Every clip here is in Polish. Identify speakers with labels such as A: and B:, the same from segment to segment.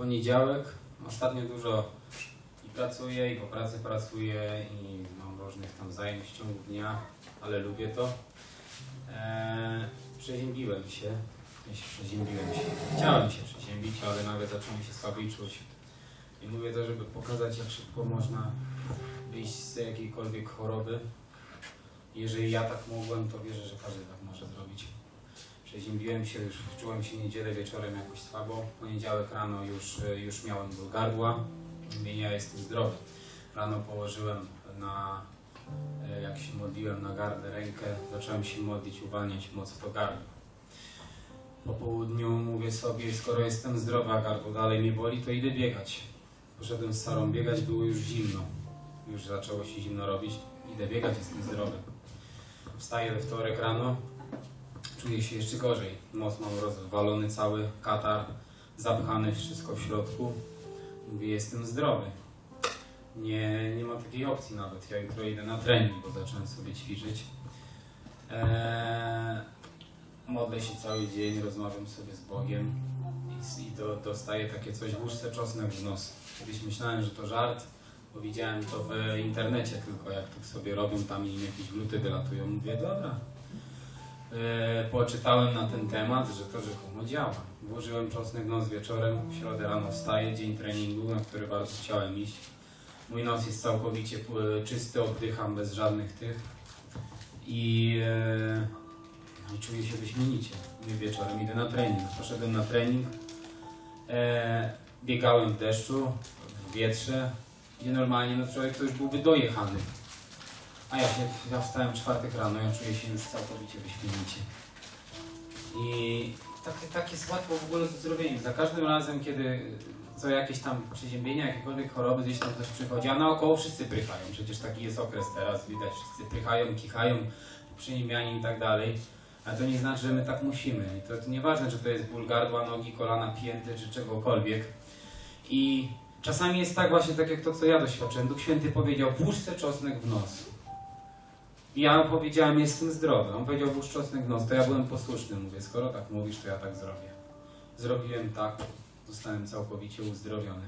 A: poniedziałek. Ostatnio dużo i pracuję, i po pracy pracuję, i mam różnych tam zajęć w ciągu dnia, ale lubię to. Eee, przeziębiłem się. Się przeziębiłem się. Chciałem się przeziębić, ale nagle zacząłem się słabiej czuć. I mówię to, żeby pokazać, jak szybko można wyjść z jakiejkolwiek choroby. Jeżeli ja tak mogłem, to wierzę, że każdy tak może zrobić. Przeziębiłem się, już czułem się niedzielę wieczorem jakoś słabo. Poniedziałek rano już, już miałem ból gardła. Mówię, ja jestem zdrowy. Rano położyłem na, e, jak się modliłem na gardę rękę, zacząłem się modlić, uwalniać moc w to gardło. Po południu mówię sobie, skoro jestem zdrowy, a gardło dalej mnie boli, to idę biegać. Poszedłem z Sarą biegać, było już zimno. Już zaczęło się zimno robić. Idę biegać, jestem zdrowy. Wstaję we wtorek rano, czuję się jeszcze gorzej. Nos mam rozwalony cały, katar, zapchany, wszystko w środku. Mówię, jestem zdrowy. Nie, nie ma takiej opcji nawet. Ja jutro idę na trening, bo zacząłem sobie ćwiczyć. Eee, modlę się cały dzień, rozmawiam sobie z Bogiem i, i do, dostaję takie coś, włóż se czosnek w nos. Kiedyś myślałem, że to żart, bo widziałem to w internecie tylko, jak tak sobie robią, tam im jakieś gluty wylatują. Mówię, dobra. E, poczytałem na ten temat, że to rzekomo działa. Włożyłem czosnek w nos wieczorem, w środę rano wstaję, dzień treningu, na który bardzo chciałem iść. Mój nos jest całkowicie e, czysty, oddycham bez żadnych tych i, e, i czuję się wyśmienicie. Mówię, wieczorem idę na trening. Poszedłem na trening, e, biegałem w deszczu, w wietrze, gdzie normalnie no człowiek to już byłby dojechany. A ja się, ja wstałem czwartek rano, ja czuję się już całkowicie wyśmienicie. I takie, takie jest łatwo w ogóle z uzdrowieniem. Za każdym razem, kiedy co jakieś tam przeziębienia, jakiekolwiek choroby, gdzieś tam coś przychodzi, a naokoło wszyscy prychają. Przecież taki jest okres teraz, widać, wszyscy prychają, kichają, przeziębiani i tak dalej. Ale to nie znaczy, że my tak musimy. I to, to nieważne, czy to jest ból gardła, nogi, kolana, pięty, czy czegokolwiek. I czasami jest tak właśnie, tak jak to, co ja doświadczyłem. Duch Święty powiedział, włóż czosnek w nos. I ja powiedziałem, jestem zdrowy. On powiedział, włóż czosnek w nos. To ja byłem posłuszny. Mówię, skoro tak mówisz, to ja tak zrobię. Zrobiłem tak, zostałem całkowicie uzdrowiony.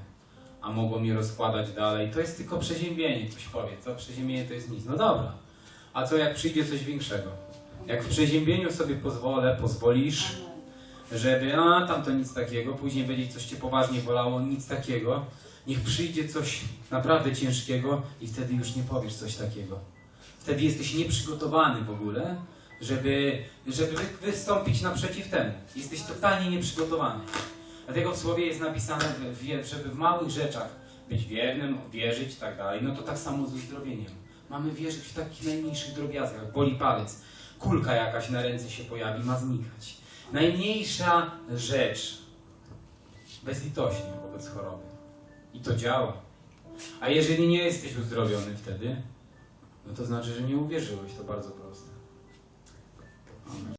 A: A mogło mnie rozkładać dalej. To jest tylko przeziębienie, ktoś powie. To przeziębienie to jest nic. No dobra. A co jak przyjdzie coś większego? Jak w przeziębieniu sobie pozwolę, pozwolisz, żeby, a tam to nic takiego, później będzie coś cię poważnie bolało, nic takiego. Niech przyjdzie coś naprawdę ciężkiego i wtedy już nie powiesz coś takiego. Wtedy jesteś nieprzygotowany w ogóle, żeby, żeby wy- wystąpić naprzeciw temu. Jesteś totalnie nieprzygotowany. Dlatego w słowie jest napisane, żeby w małych rzeczach być wiernym, wierzyć i tak dalej. No to tak samo z uzdrowieniem. Mamy wierzyć w takich najmniejszych drobiazgach. Boli palec, kulka jakaś na ręce się pojawi, ma znikać. Najmniejsza rzecz bezlitośnie wobec choroby. I to działa. A jeżeli nie jesteś uzdrowiony wtedy, no to znaczy, że nie uwierzyłeś. To bardzo proste.